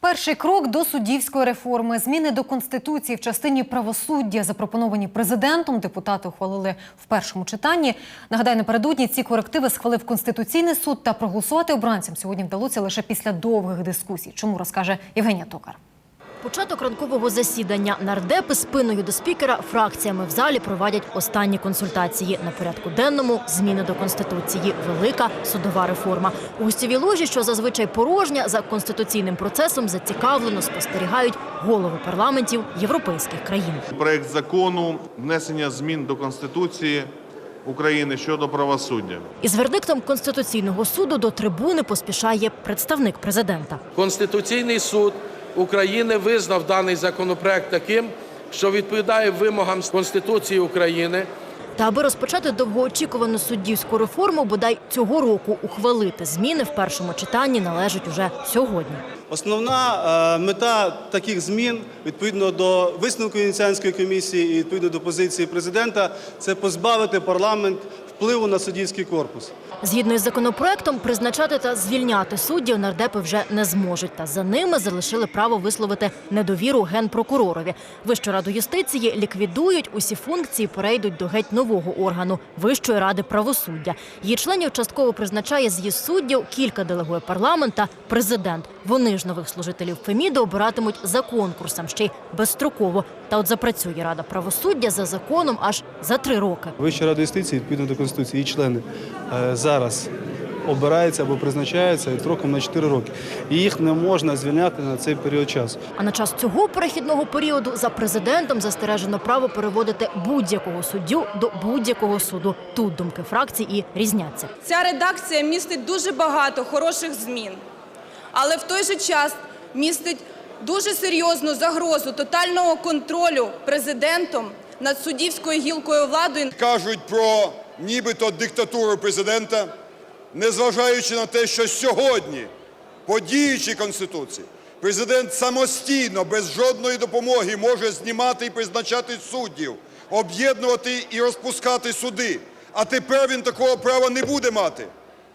Перший крок до суддівської реформи. Зміни до конституції в частині правосуддя, запропоновані президентом. Депутати ухвалили в першому читанні. Нагадаю, напередодні ці корективи схвалив конституційний суд. Та проголосувати обранцям сьогодні вдалося лише після довгих дискусій. Чому розкаже Євгенія Токар? Початок ранкового засідання. Нардепи спиною до спікера фракціями в залі проводять останні консультації. На порядку денному зміни до конституції, велика судова реформа. У гостєвій ложі, що зазвичай порожня, за конституційним процесом зацікавлено спостерігають голови парламентів європейських країн. Проект закону внесення змін до Конституції України щодо правосуддя. Із вердиктом конституційного суду до трибуни поспішає представник президента. Конституційний суд України визнав даний законопроект таким, що відповідає вимогам Конституції України. Та аби розпочати довгоочікувану суддівську реформу, бодай цього року ухвалити зміни в першому читанні належить уже сьогодні. Основна е, мета таких змін відповідно до висновку Венеціанської комісії і відповідно до позиції президента це позбавити парламент впливу на суддівський корпус. Згідно із законопроектом, призначати та звільняти суддів нардепи вже не зможуть. Та за ними залишили право висловити недовіру генпрокуророві. Вищу раду юстиції ліквідують усі функції, перейдуть до геть нового органу Вищої ради правосуддя. Її членів частково призначає з'їзд суддів, кілька делегує парламент та президент. Вони ж нових служителів Феміди обиратимуть за конкурсом, ще й безстроково. Та от запрацює рада правосуддя за законом аж за три роки. Вища рада юстиції відповідно до конституції, її члени е, зараз обираються або призначаються строком на 4 роки. І їх не можна звільняти на цей період часу. А на час цього перехідного періоду за президентом застережено право переводити будь-якого суддю до будь-якого суду. Тут думки фракцій і різняться. Ця редакція містить дуже багато хороших змін, але в той же час містить дуже серйозну загрозу тотального контролю президентом над суддівською гілкою влади. кажуть про нібито диктатуру президента, незважаючи на те, що сьогодні, по діючій Конституції, президент самостійно, без жодної допомоги, може знімати і призначати суддів, об'єднувати і розпускати суди. А тепер він такого права не буде мати.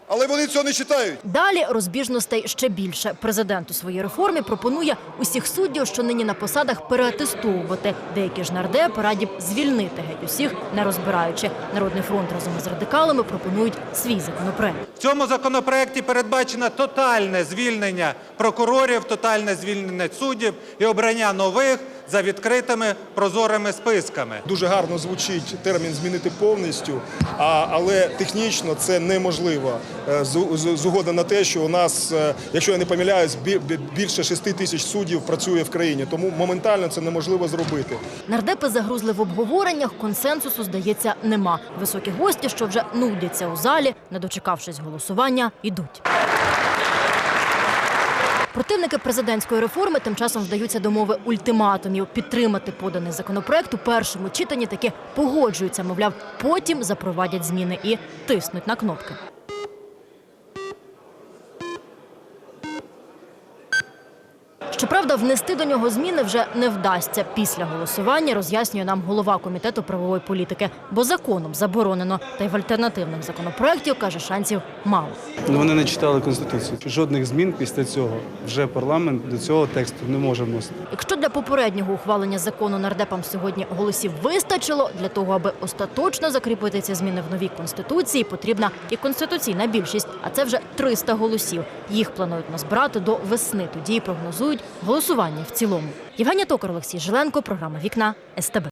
Але вони цього не читають. Далі розбіжностей ще більше. Президент у своїй реформі пропонує усіх суддів, що нині на посадах, переатестовувати. Деякі ж нардепи раді б звільнити геть усіх, не розбираючи. Народний фронт разом із радикалами пропонують свій законопроект. В цьому законопроекті передбачено тотальне звільнення прокурорів, тотальне звільнення суддів і обрання нових за відкритими прозорими списками. Дуже гарно звучить термін змінити повністю, але технічно це неможливо е, з, з, з угоди на те, що у нас, е, якщо я не помиляюсь, бі- бі- більше 6 тисяч суддів працює в країні, тому моментально це неможливо зробити. Нардепи загрузли в обговореннях. Консенсусу, здається, нема. Високі гості, що вже нудяться у залі, не дочекавшись голосування, ідуть. Противники президентської реформи тим часом вдаються до мови ультиматумів. Підтримати поданий законопроект у першому читанні таки погоджуються. Мовляв, потім запровадять зміни і тиснуть на кнопки. Щоправда, внести до нього зміни вже не вдасться. Після голосування роз'яснює нам голова комітету правової політики, бо законом заборонено. Та й в альтернативних законопроєктів, каже, шансів мало. Ну, Вони не читали конституцію. Жодних змін після цього вже парламент до цього тексту не може вносити. Якщо для попереднього ухвалення закону нардепам сьогодні голосів вистачило, для того, аби остаточно закріпити ці зміни в новій конституції, потрібна і конституційна більшість, а це вже 300 голосів. Їх планують назбирати до весни. Тоді прогнозують голосування в цілому. Євгенія Токар, Олексій Жиленко, програма Вікна СТБ.